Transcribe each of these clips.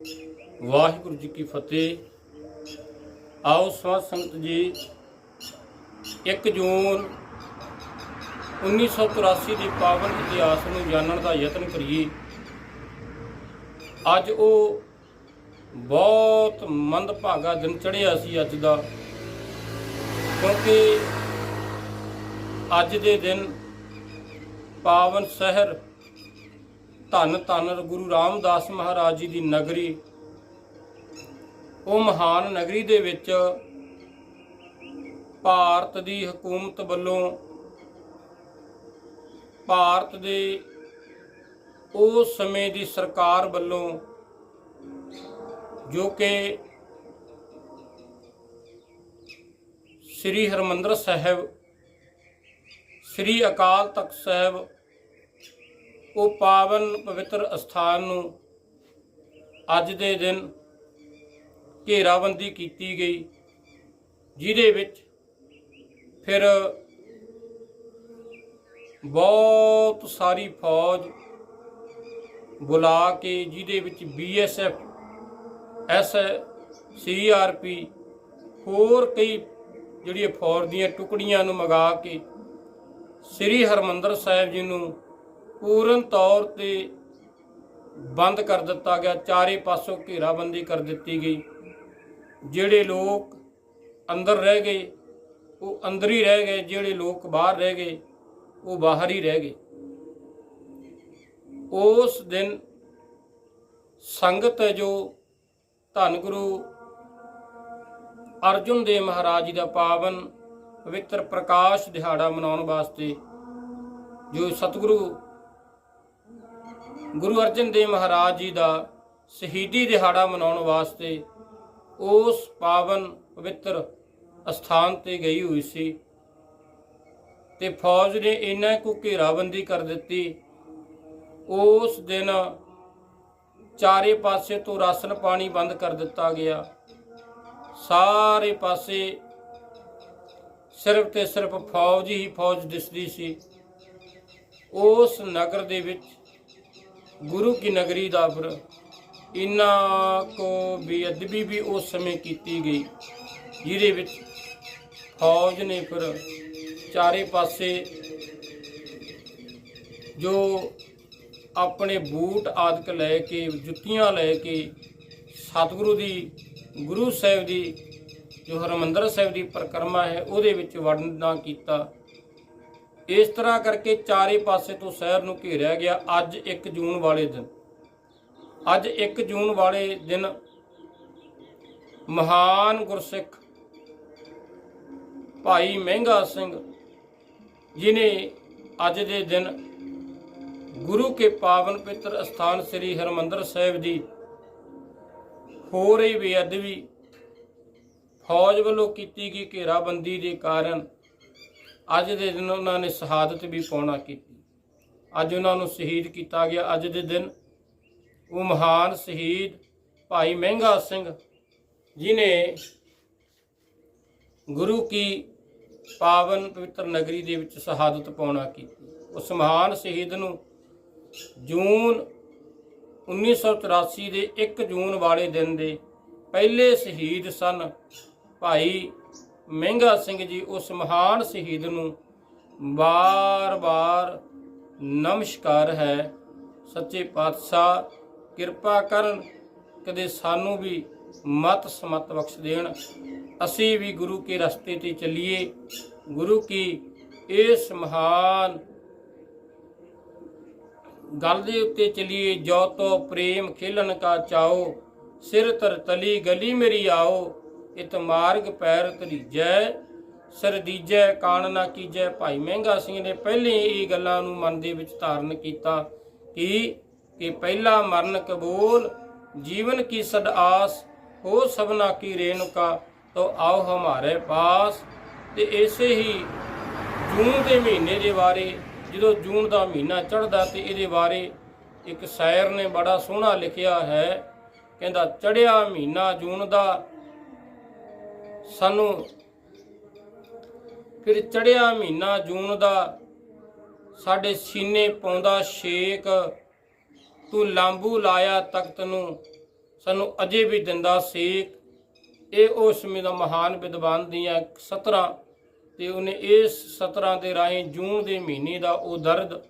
ਵਾਹਿਗੁਰੂ ਜੀ ਕੀ ਫਤਿਹ। ਆਓ ਸਾਧ ਸੰਗਤ ਜੀ 1 ਜੂਨ 1983 ਦੇ ਪਾਵਨ ਇਤਿਹਾਸ ਨੂੰ ਜਾਣਨ ਦਾ ਯਤਨ ਕਰੀਏ। ਅੱਜ ਉਹ ਬਹੁਤ ਮੰਦਭਾਗਾ ਦਿਨ ਚੜ੍ਹਿਆ ਸੀ ਅੱਜ ਦਾ, ਕਿਉਂਕਿ ਅੱਜ ਦੇ ਦਿਨ ਪਾਵਨ ਸ਼ਹਿਰ ਧੰਨ ਧੰਨ ਗੁਰੂ ਰਾਮਦਾਸ ਮਹਾਰਾਜ ਜੀ ਦੀ ਨਗਰੀ। ਉਹ ਮਹਾਨ ਨਗਰੀ ਦੇ ਵਿੱਚ ਭਾਰਤ ਦੀ ਹਕੂਮਤ ਵੱਲੋਂ ਭਾਰਤ ਦੇ ਉਸ ਸਮੇਂ ਦੀ ਸਰਕਾਰ ਵੱਲੋਂ ਜੋ ਕਿ ਸ੍ਰੀ ਹਰਮੰਦਰ ਸਾਹਿਬ, ਸ੍ਰੀ ਅਕਾਲ ਤਖਤ ਸਾਹਿਬ ਉਹ ਪਾਵਨ ਪਵਿੱਤਰ ਅਸਥਾਨ ਨੂੰ ਅੱਜ ਦੇ ਦਿਨ ਘੇਰਾਬੰਦੀ ਕੀਤੀ ਗਈ, ਜਿਹਦੇ ਵਿੱਚ ਫਿਰ ਬਹੁਤ ਸਾਰੀ ਫੌਜ ਬੁਲਾ ਕੇ ਜਿਹਦੇ ਵਿੱਚ ਬੀਐਸਐਫ ਐਸ ਸੀਆਰਪੀ ਹੋਰ ਕਈ ਜਿਹੜੀਆਂ ਫੌਜ ਦੀਆਂ ਟੁਕੜੀਆਂ ਨੂੰ ਮੰਗਾ ਕੇ ਸ੍ਰੀ ਹਰਮੰਦਰ ਸਾਹਿਬ ਜੀ ਨੂੰ ਪੂਰਨ ਤੌਰ ਤੇ ਬੰਦ ਕਰ ਦਿੱਤਾ ਗਿਆ, ਚਾਰੇ ਪਾਸੋਂ ਘੇਰਾਬੰਦੀ ਕਰ ਦਿੱਤੀ ਗਈ। ਜਿਹੜੇ ਲੋਕ ਅੰਦਰ ਰਹਿ ਗਏ, ਉਹ ਅੰਦਰ ਹੀ ਰਹਿ ਗਏ, ਜਿਹੜੇ ਲੋਕ ਬਾਹਰ ਰਹਿ ਗਏ, ਉਹ ਬਾਹਰ ਹੀ ਰਹਿ ਗਏ। ਉਸ ਦਿਨ ਸੰਗਤ ਹੈ ਜੋ ਧੰਨ ਗੁਰੂ ਅਰਜੁਨ ਦੇਵ ਮਹਾਰਾਜ ਜੀ ਦਾ ਪਾਵਨ ਪਵਿੱਤਰ ਪ੍ਰਕਾਸ਼ ਦਿਹਾੜਾ ਮਨਾਉਣ ਵਾਸਤੇ ਜੋ ਸਤਿਗੁਰੂ ਗੁਰੂ ਅਰਜਨ ਦੇਵ ਮਹਾਰਾਜ ਜੀ ਦਾ ਸ਼ਹੀਦੀ ਦਿਹਾੜਾ ਮਨਾਉਣ ਵਾਸਤੇ ਉਸ ਪਾਵਨ ਪਵਿੱਤਰ ਅਸਥਾਨ ਤੇ ਗਈ ਹੋਈ ਸੀ ਤੇ ਫੌਜ ਨੇ ਇੰਨਾ ਕੁ ਘੇਰਾਬੰਦੀ ਕਰ ਦਿੱਤੀ, ਉਸ ਦਿਨ ਚਾਰੇ ਪਾਸੇ ਤੋਂ ਰਾਸ਼ਨ ਪਾਣੀ ਬੰਦ ਕਰ ਦਿੱਤਾ ਗਿਆ। ਸਾਰੇ ਪਾਸੇ ਸਿਰਫ ਤੇ ਸਿਰਫ ਫੌਜ ਹੀ ਫੌਜ ਦਿਸਦੀ ਸੀ। ਉਸ ਨਗਰ ਦੇ ਵਿੱਚ ਗੁਰੂ ਕੀ ਨਗਰੀ ਦਾ ਫਿਰ ਇਹਨਾਂ ਕੋ ਬੇਅਦਬੀ ਵੀ ਉਸ ਸਮੇਂ ਕੀਤੀ ਗਈ, ਜਿਹਦੇ ਵਿੱਚ ਫੌਜ ਨੇ ਫਿਰ ਚਾਰੇ ਪਾਸੇ ਜੋ ਆਪਣੇ ਬੂਟ ਆਦਿਕ ਲੈ ਕੇ, ਜੁੱਤੀਆਂ ਲੈ ਕੇ ਸਤਿਗੁਰੂ ਦੀ, ਗੁਰੂ ਸਾਹਿਬ ਦੀ, ਜੋ ਹਰਮੰਦਰ ਸਾਹਿਬ ਦੀ ਪਰਿਕਰਮਾ ਹੈ, ਉਹਦੇ ਵਿੱਚ ਵੜਨਾ ਕੀਤਾ। ਇਸ ਤਰ੍ਹਾਂ ਕਰਕੇ ਚਾਰੇ ਪਾਸੇ ਤੋਂ ਸ਼ਹਿਰ ਨੂੰ ਘੇਰਿਆ ਗਿਆ ਅੱਜ 1 ਜੂਨ ਵਾਲੇ ਦਿਨ। ਅੱਜ 1 ਜੂਨ ਵਾਲੇ ਦਿਨ ਮਹਾਨ ਗੁਰਸਿੱਖ ਭਾਈ ਮਹਿੰਗਾ ਸਿੰਘ ਜਿਨੇ ਅੱਜ ਦੇ ਦਿਨ ਗੁਰੂ ਕੇ ਪਾਵਨ ਪਿੱਤਰ ਅਸਥਾਨ ਸ੍ਰੀ ਹਰਮੰਦਰ ਸਾਹਿਬ ਦੀ ਹੋ ਰਹੀ ਬੇਅਦਬੀ ਫੌਜ ਵੱਲੋਂ ਕੀਤੀ ਗਈ ਘੇਰਾਬੰਦੀ ਦੇ ਕਾਰਨ ਅੱਜ ਦੇ ਦਿਨ ਉਹਨਾਂ ਨੇ ਸ਼ਹਾਦਤ ਵੀ ਪਾਉਣਾ ਕੀਤੀ। ਅੱਜ ਉਹਨਾਂ ਨੂੰ ਸ਼ਹੀਦ ਕੀਤਾ ਗਿਆ। ਅੱਜ ਦੇ ਦਿਨ ਉਹ ਮਹਾਨ ਸ਼ਹੀਦ ਭਾਈ ਮਹਿੰਗਾ ਸਿੰਘ ਜਿਨੇ ਗੁਰੂ ਕੀ ਪਾਵਨ ਪਵਿੱਤਰ ਨਗਰੀ ਦੇ ਵਿੱਚ ਸ਼ਹਾਦਤ ਪਾਉਣਾ ਕੀਤੀ। ਉਸ ਮਹਾਨ ਸ਼ਹੀਦ ਨੂੰ ਜੂਨ 1984 ਦੇ 1 ਜੂਨ ਵਾਲੇ ਦਿਨ ਦੇ ਪਹਿਲੇ ਸ਼ਹੀਦ ਸਨ ਭਾਈ ਮਹਿੰਗਾ ਸਿੰਘ ਜੀ ਉਸ ਮਹਾਨ ਸ਼ਹੀਦ ਨੂੰ ਬਾਰ-ਬਾਰ ਨਮਸਕਾਰ ਹੈ। ਸੱਚੇ ਪਾਤਸ਼ਾਹ, ਕਿਰਪਾ ਕਰਨ, ਕਦੇ ਸਾਨੂੰ ਵੀ ਮਤ ਸਮਤ ਬਖਸ਼ ਦੇਣ। ਅਸੀਂ ਵੀ ਗੁਰੂ ਕੇ ਰਸਤੇ ਤੇ ਚੱਲੀਏ। ਗੁਰੂ ਕੀ ਇਸ ਮਹਾਨ ਗੱਲ ਦੇ ਉੱਤੇ ਚਲੀਏ, ਜੋ ਤੋ ਪ੍ਰੇਮ ਖੇਲਣ ਕਾ ਚਾਓ, ਸਿਰ ਤਰ ਤਲੀ ਗਲੀ ਮੇਰੀ ਆਓ। ਇਤ ਮਾਰਗ ਪੈਰ ਤਰੀਜੈ ਸਰਦੀਜੈ ਕਾਣ ਨਾ ਕੀਜੈ। ਭਾਈ ਮਹਿੰਗਾ ਸਿੰਘ ਨੇ ਪਹਿਲੇ ਇਹ ਗੱਲਾਂ ਨੂੰ ਮਨ ਦੇ ਵਿੱਚ ਧਾਰਨ ਕੀਤਾ ਕਿ ਕਿ ਪਹਿਲਾ ਮਰਨ ਕਬੂਲ ਜੀਵਨ ਕੀ ਸਦ ਆਸ, ਹੋ ਸਭਨਾ ਕੀ ਰੇਣੁਕਾ, ਤੋ ਆਓ ਹਮਾਰੇ ਪਾਸ। ਤੇ ਐਸੇ ਹੀ ਜੂਨ ਦੇ ਮਹੀਨੇ ਦੇ ਬਾਰੇ, ਜਦੋਂ ਜੂਨ ਦਾ ਮਹੀਨਾ ਚੜ੍ਹਦਾ ਤੇ ਇਹਦੇ ਬਾਰੇ ਇੱਕ ਸ਼ਾਇਰ ਨੇ ਬੜਾ ਸੋਹਣਾ ਲਿਖਿਆ ਹੈ, ਕਹਿੰਦਾ ਚੜਿਆ ਮਹੀਨਾ ਜੂਨ ਦਾ ਸਾਨੂੰ ਫਿਰ ਚੜਿਆ ਮਹੀਨਾ ਜੂਨ ਦਾ, ਸਾਡੇ ਸੀਨੇ ਪਾਉਂਦਾ ਛੇਕ, ਤੂੰ ਲਾਂਬੂ ਲਾਇਆ ਤਖਤ ਨੂੰ, ਸਾਨੂੰ ਅਜੇ ਵੀ ਦਿੰਦਾ ਸੇਕ। ਇਹ ਉਸ ਸਮੇਂ ਦਾ ਮਹਾਨ ਵਿਦਵਾਨ ਦੀਆਂ ਸਤਰਾਂ ਤੇ ਉਹਨੇ ਇਸ ਸਤਰਾਂ ਦੇ ਰਾਹੀਂ ਜੂਨ ਦੇ ਮਹੀਨੇ ਦਾ ਉਹ ਦਰਦ,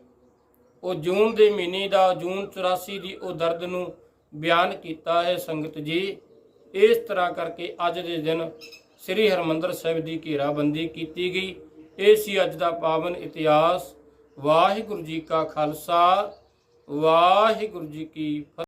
ਉਹ ਜੂਨ ਦੇ ਮਹੀਨੇ ਦਾ, ਜੂਨ 84 ਦੀ ਉਹ ਦਰਦ ਨੂੰ ਬਿਆਨ ਕੀਤਾ ਹੈ ਸੰਗਤ ਜੀ। ਇਸ ਤਰ੍ਹਾਂ ਕਰਕੇ ਅੱਜ ਦੇ ਦਿਨ ਸ੍ਰੀ ਹਰਮੰਦਰ ਸਾਹਿਬ ਦੀ ਘੇਰਾਬੰਦੀ ਕੀਤੀ ਗਈ। ਇਹ ਸੀ ਅੱਜ ਦਾ ਪਾਵਨ ਇਤਿਹਾਸ। ਵਾਹਿਗੁਰੂ ਜੀ ਕਾ ਖਾਲਸਾ। ਵਾਹਿਗੁਰੂ ਜੀ ਕੀ ਫਤਿਹ।